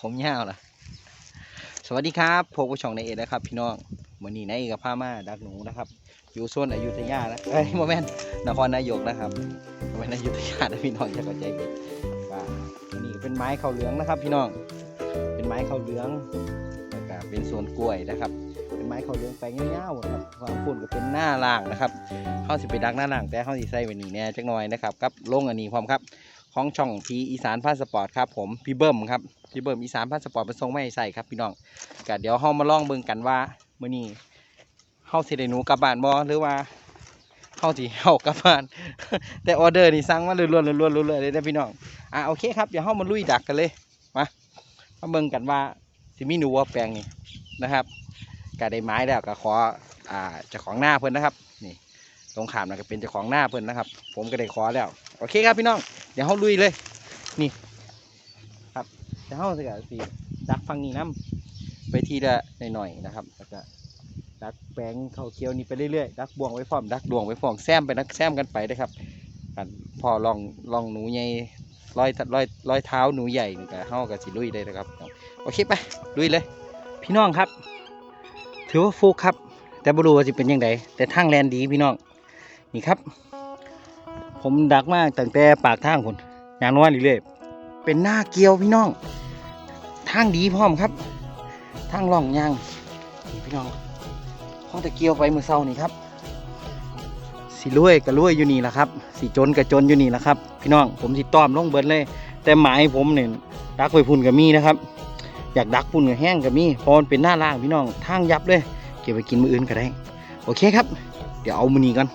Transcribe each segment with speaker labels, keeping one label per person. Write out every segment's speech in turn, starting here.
Speaker 1: ผมยาวล่ะ สวัสดีครับพบกับช่องในเอนะครับ พี่น้องวันนี้ในเอกกับพามาดักหนูนะครับ อยู่โซนอยุธยานะเอ้ยโมเมนนครนายกนะครับโมเมนอยุธยานะพี่น้องจะเข้าใจผิดว่าอันนี้เป็นไม้ข้าวเหลืองนะครับ พี่น้อง เป็นไม้ข้าวเหลืองแล้วก็เป็นสวนกล้วยนะครับ เป็นไม้ข้าวเหลืองแปลงยาวๆครับความฝุ่นก็เป็นหน้าล่างนะครับเขาสิไปดักหน้าล่างแต่เขาสิใส่ไว้นี่แน่จักหน่อยนะครับกับลงอันนี้พร้อมครับ ของช่องพีอีสานพาสปอร์ตครับผมพี่เบิ้มครับพี่เบิ้มอีสานพาสปอร์ตมาส่งไม่ให้ใส่ครับพี่น้องก็เดี๋ยวเฮามาลองเบิ่งกันว่ามื้อนี้เฮาสิได้หนูกลับบ้านบ่หรือว่าเฮาสิเฮากลับบ้าน แต่ออเดอร์นี่สั่งมาล้วนๆล้วนๆล้วนๆเลยนะพี่น้องอะโอเคครับเดี๋ยวเฮามาลุยดักกันเลยมามาเบิ่งกันว่าสิมีหนูว่าแปลงนี่นะครับก็ได้ไม้แล้วก็ขออ่าเจ้าของหน้าเพิ่นนะครับ นี่ตรงขามนั่นก็เป็นเจ้าของหน้าเพิ่นนะครับ ผมก็ได้ขอแล้ว โอเคครับพี่น้อง เดี๋ยวเขาลุยเลย นี่ ครับเดี๋ยวเขาสิกะสีดักฟังนี่น้ำไปทีละหน่อยๆนะครับแล้วก็ดักแปลงเข้าเคี้ยวนี่ไปเรื่อยๆดักบวงไว้พร้อมดักดวงไว้พร้อมแซมไปนักแซมกันไปเด้ครับกันพอลองลองหนูใหญ่ร้อยร้อยร้อยเท้าหนูใหญ่นี่ก็เฮากับสิลุยได้นะครับโอเคไปลุยเลย พี่น้องครับ ถือว่าฟุกครับ แต่บรูว่าจะเป็นยังไงแต่ทางแลนดีพี่น้องนี่ครับ ผมดักมากตั้งแต่ปากทางคนยางน้อยเรื่อยๆเป็นหน้าเกียวพี่น้องทางดีพร้อมครับทางล่องยางนี่พี่น้องห้องตะเกียวไปมือเศร้านี่ครับสีรวยกับรวยอยู่นี่แหละครับสีจนกับจนอยู่นี่แหละครับ พี่น้องผมสิต้อมลงเบิร์ดเลย แต่หมายผมเนี่ยดักไว้พุ่นกับมีนะครับ อยากดักพุ่นกับแห้งกับมีพราะมันเป็นหน้าล่างพี่น้องทางยับเลยเก็บไปกินมืออื่นก็ได้ โอเคครับ เดี๋ยวเอามือนี้กัน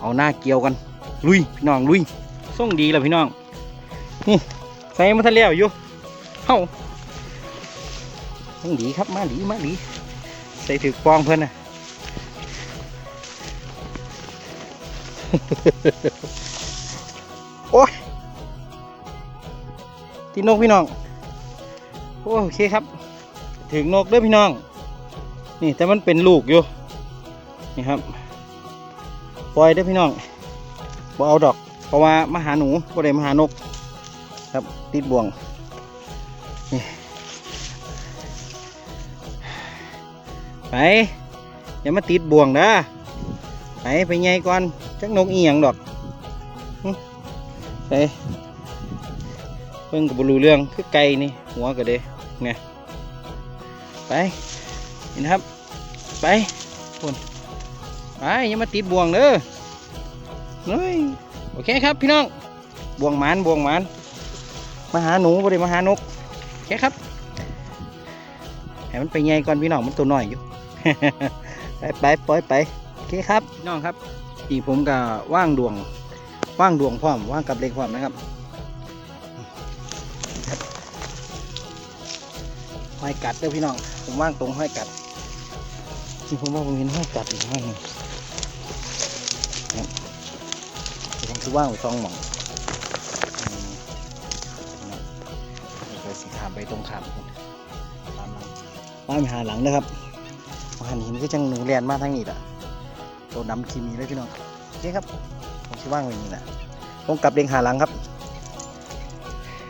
Speaker 1: เอาหน้าเกียวกัน ลุยพี่น้องลุยส่งดีแล้วพี่น้องนี่ใส่มาทะเลอยู่เฮ้าส่งดีครับมาดีมาดีใส่ถือปองเพิ่นนะโอ้ยตีนกพี่น้องโอ้โอเคครับ ถึงนกเด้อพี่น้อง นี่แต่มันเป็นลูกอยู่นี่ครับ ปล่อยเด้อพี่น้อง บ่เอาดอก เพราะว่ามาหาหนูบ่ได้มาหานก ครับติดบ่วงนี่ไปอย่ามาติดบ่วงนะไปไปไงก่อนจักนกอีหยังดอกไปเพิ่งกับบรูเรื่องคือไก่นี่หัวก็เด้ไงไปนี่นะครับ ไปคนไปอย่ามาติดบ่วงเด้อ เฮ้ยโอเคครับพี่น้องบวงหมานบวงหมานมาหาหนูบ่ได้มาหานกโอเคครับให้มันไปไงก่อนพี่น้องมันตัวน้อยอยู่ ไปไปปล่อยไปโอเคครับพี่น้องครับที่ผมก็ว่างดวงว่างดวงพร้อมว่างกับเล็กพร้อมนะครับห้อยกัดเด้อพี่น้องผมว่างตรงห้อยกัดนี่ผมว่าผมเห็นห้อยกัดอีกห้อย คือว่างไว้สองหม่องอืมไปสีขามไปตรงขามพุ่นตามหลังบ้านหาหลังนะครับหันหินก็จังหนูเรียนมาทางนี้แหละตัวดำคีมีเลยพี่น้องโอเคครับผมคิดว่างไว้นี่แหละผมกลับเด้งหาหลังครับ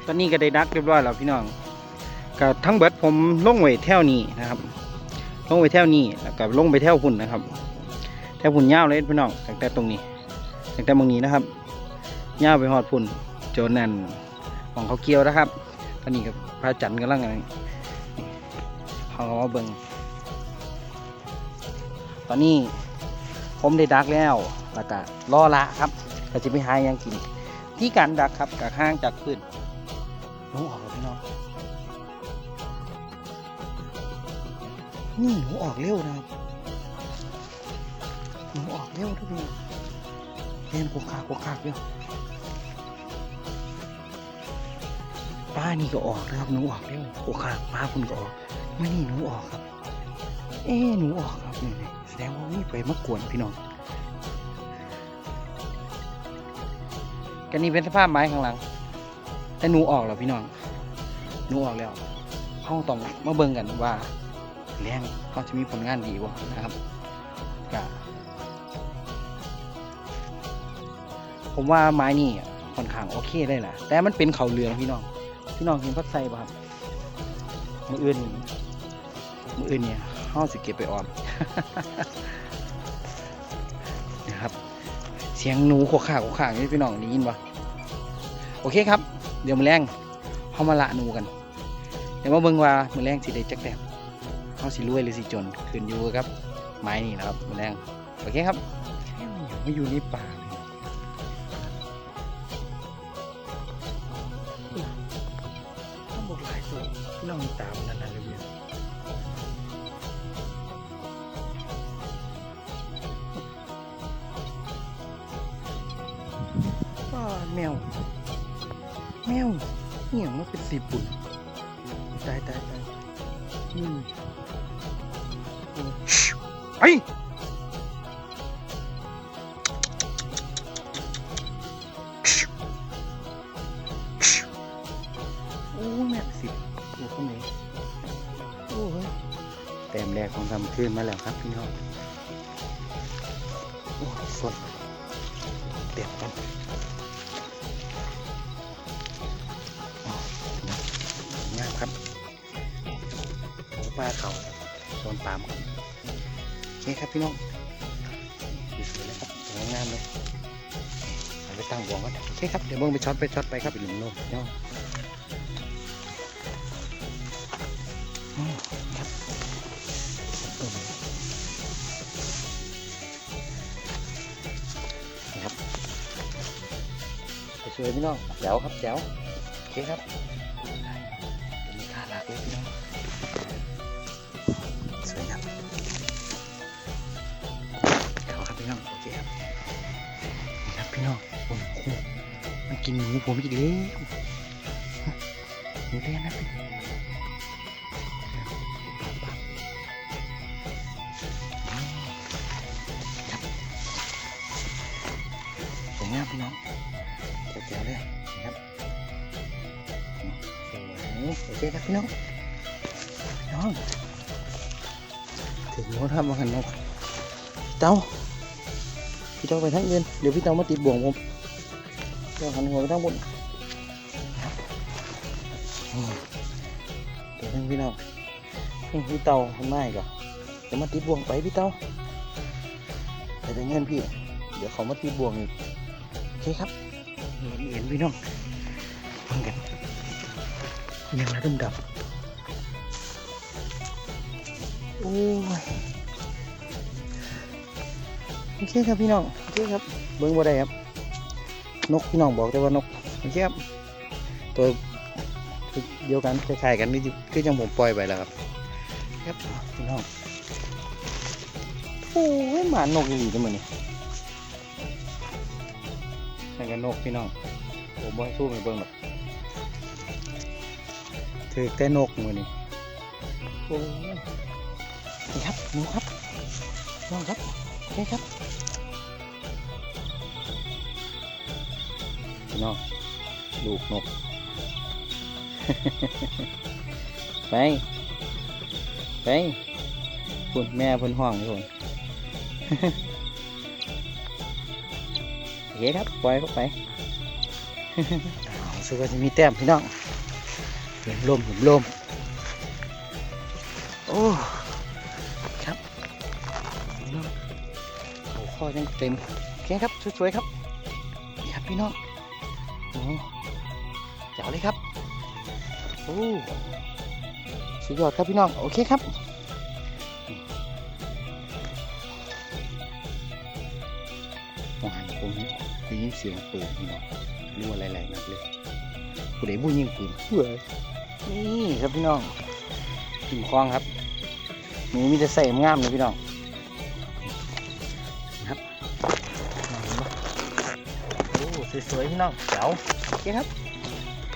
Speaker 1: ตอนนี้ก็ได้ดักเรียบร้อยแล้วพี่น้องก็ทั้งเบิดผมลงไว้แถวนี้นะครับ ลงไว้แถวนี้แล้วก็ลงไปแถวหุ่นนะครับแถวหุ่นยาวเลยพี่น้องตั้งแต่ตรงนี้ตั้งแต่เมืองนี้นะครับ ย่าวไปหอดพุ่นโจนนั่นของเขาเกี่ยวนะครับตอนนี้กับพระจันทร์กำลังอะไรเขาก็มาเบิงตอนนี้ผมได้ดักแล้วแล้วก็รอละครับก็จะไปหาหยังกิน ที่การดักครับกับห้างจากพื้นหนูออกแล้วพี่น้องนี่หนูออกเร็วนะครับหนูออกเร็วทุกทีเล่นกุกคักกุกคักอยู่ ป้านี่ก็ออกนะครับหนูออกเร็วกุกคักป้าคุณก็ออกไม่นี่หนูออกครับ เอ๊หนูออกครับนี่แสดงว่านี่ไปมากวนพี่น้องกันนี่เป็นสภาพไม้ข้างหลัง แต่หนูออกแล้วพี่น้องหนูออกแล้วเขาต้องมาเบิ่งกันว่าแรงเขาจะมีผลงานดีบ่นะครับกะผมว่าไม้นี่ค่อนข้างโอเคเลยแหละแต่มันเป็นเขาเหลืองพี่น้อง พี่น้องเห็นพักไซป่ะครับมืออื่นมืออื่นเนี่ยเฮาสิเก็บไปออมนะครับ เสียงหนูโคข่าโคข่านี่พี่น้องได้ยินปะโอเคครับ เดี๋ยวมือแรงเฮามาละหนูกัน เดี๋ยวมาเบิ่งว่ามือแรงสิได้จักแต้มเฮาสิรวยหรือสิจนขึ้นอยู่กับ ไม้นี่นะครับมือแรงโอเคครับไม่อยู่ในป่า แมวเหี่ยงมันเป็นสีปุ่นตายตายตายอืมไอ้โอ้แม่สิอยู่ตรงไหนโอ้ยแต้มแรกของทำคืนมาแล้วครับพี่น้องโอ้สดเต็มกัน โอ้ปลาเขาโซนปามครับโอเคครับพี่น้องสวยๆเลยครับสวยงามเลยเอาไปตั้งวงกันโอเคครับเดี๋ยวเบิ่งไปช็อตไปช็อตไปครับอีกหนึ่งโลเนาะครับครับสวยๆพี่น้องแจ๋วครับแจ๋วโอเคครับ กินหมูผมอีกแล้วหมูเลี้ยงนะพี่สวยงามพี่น้องแจ๋วๆเลยครับสวยโอเคครับพี่น้องพี่น้องถึงโน้นครับมาหันนกเต้าพี่เต้าไปทั้งเงินเดี๋ยวพี่เต้ามาติดบ่วงผม เดี๋ยวหันหัวไปทั้งบนเดี๋ยวทั้งพี่น้องพี่เต้าทำไมก่อนเดี๋ยวมาติดบ่วงไปพี่เต้าไปได้เงินพี่ เดี๋ยวเขามาติดบ่วงอีกโอเคครับเห็นเห็นพี่น้องฟังกันยังระดมดับโอ้ยโอเคครับพี่น้องโอเคครับเบิ้งบ่ได้ครับ นกพี่น้องบอกแต่ว่านกโอเคครับตัวเดียวกันคล้ายๆกันนี่คือจังผมปล่อยไปแล้วครับครับพี่น้องโอ้ยหมานกอีหลีจังมือนี่นั่นก็นกพี่น้องผมบ่ให้สู้ไปเบิ่งหรอกถือแต่นกมือนี่โอ้ยนี่ครับหนูครับน้องครับโอเคครับ พี่น้องลูกนก ไป ไปคุณแม่พิ่นห้องอยู่โอเคครับ ปล่อยเข้าไปสึกว่าจะมีแต้มพี่น้องเห็นลมเห็นลมโอ้ครับน้องโอ้ข้อยังเต็มโอเคครับ สวยๆครับนี่ครับพี่น้อง โอ้เจ๋วเลยครับโอ้สุดยอดครับพี่น้อง โอเคครับวานผมได้ยินเสียงปืนพี่น้องรัวอะไรๆนัดเลยผู้ใดบุญยิงปืนเว้ยนี่ครับพี่น้องถึงคลองครับหนูมีแต่ใส่งามเลยพี่น้อง สวยๆพี่น้องเจ๋วโอเคครับ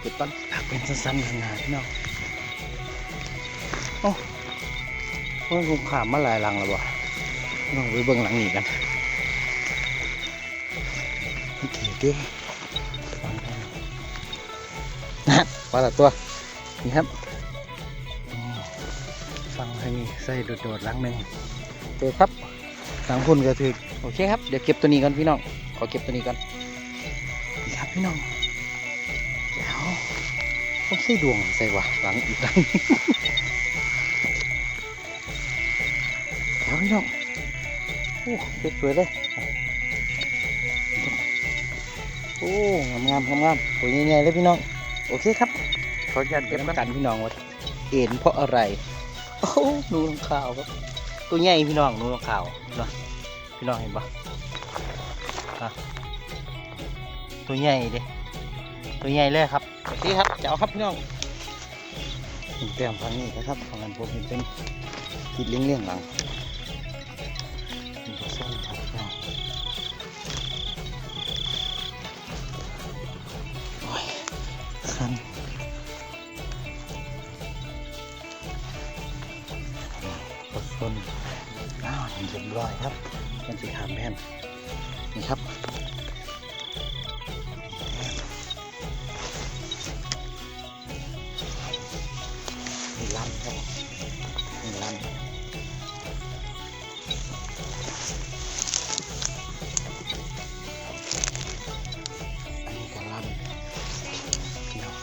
Speaker 1: เก็บต้นผักเป็นสั้นๆงานๆพี่น้องโอ้เพิ่งคงขามมาหลายหลังแล้วบ่ลองไปเบิ่งหลังนี้กันโอเคเด้ฟังกันนะปลาละตัวนี่ครับอืมฟังให้มีใส่โดดๆหลังหนึ่งเจอครับสามคนก็ถือโอเคครับ เดี๋ยวเก็บตัวนี้ก่อนพี่น้อง ขอเก็บตัวนี้ก่อนนี่ครับ พี่น้องแล้วต้องใส่ดวงใส่วะหลังอีกหลังแล้วพี่น้องโอ้สวยเลยโอ้งามงามงามสวยใหญ่ๆเลยพี่น้องโอเคครับขออนุญาตเก็บกันพี่น้องว่าเอ็นเพราะอะไรโอ้ดูน้ข่าวครับตัวใหญ่พี่น้องหนูน้ำขาวพี่น้องเห็นปะ ตัวใหญ่เด้ตัวใหญ่เลยครับโอเคครับเจ้าครับพี่น้องเตรียมฟังนี่นะครับฟังกันผมเห็นเป็นติดเลี้ยงเลี้ยงๆหลังนี่ก็ส้มครับพี่น้องโอ้ยคันก็ส้นอ้าวเห็นเรียบร้อยครับมันสีขามแผ่นนี่ครับ มีลำครับมีลำอันนี้ก็ลำพี่น้อง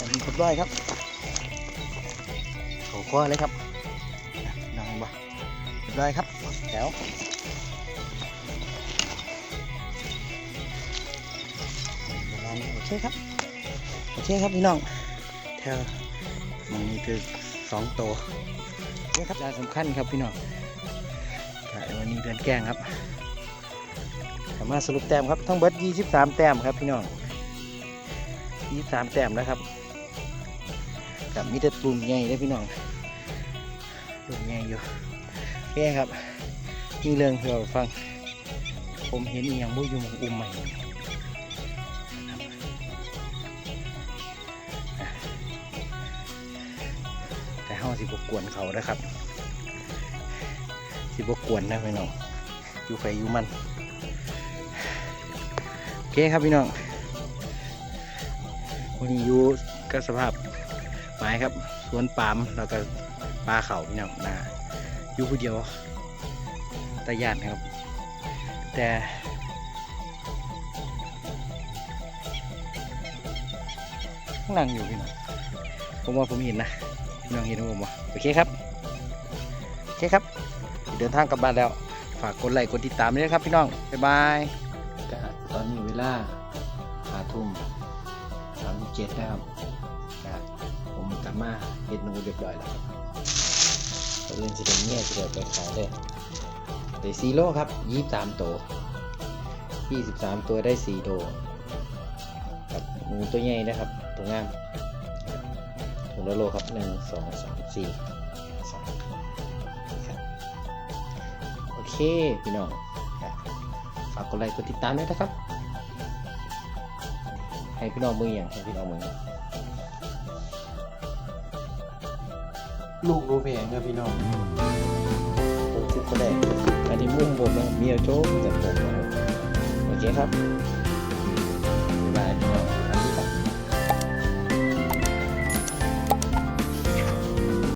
Speaker 1: อันนี้กดด้วยครับโขข้อเลยครับนั่งบ่กดด้วยครับแถว เคครับ โอเคครับพี่น้องแถวมันมีคือสองตัวนี่ครับยาสำคัญครับพี่น้องค่ะวันนี้เดือนแกล้งครับสามารถสรุปแต้มครับทั้งเบิด23 แต้มครับพี่น้อง23 แต้มนะครับกับมีแต่ตุ่มใหญ่เลยพี่น้องตุ่มใหญ่อยู่โอเคครับมีเรื่องเพื่อฟัง ผมเห็นอีกอย่างบุอยู่หมองอุ้มใหม่ สิบกวนเขานะครับ สิบกวนนะพี่น้องอยู่ไฟอยู่มันโอเคครับพี่น้องวันนี้อยู่ก็สภาพไม้ครับสวนปาล์มแล้วก็ปลาเขาพี่น้องนะอยู่ผู้เดียวตะยานครับ แต่ข้างหลังอยู่พี่น้องผมว่าผมเห็นนะ พี่น้องเห็นผมวะโอเคครับโอเคครับ เดินทางกลับบ้านแล้ว ฝากกดไลค์กดติดตามด้วยนะครับ พี่น้องบ๊ายบายก็ตอนนี้เวลาหาทุ่มสามเจ็ดนะครับก็ผมกลับมาเห็ดหนูเรียบร้อยแล้วครับตอนเล่นจะเป็นเนี่ยจะเดินไปขายได้ได้ซีโร่ครับยี่สามตัวยี่สิบสามตัวได้สี่โลกับหนูตัวใหญ่นะครับ ตัวงาม ถุงละโลครับหนึ่งสองสามสี่สามครับโอเคพี่น้องครับฝากกดไลค์กดติดตามด้วยนะครับ ให้พี่น้องมืออย่างให้พี่น้องมืออย่างลูกรู้เพลงครับพี่น้องผมคิดก็ได้อันนี้มุ่งผมนะเมียโจ๊กจากผมนะครับโอเคครับ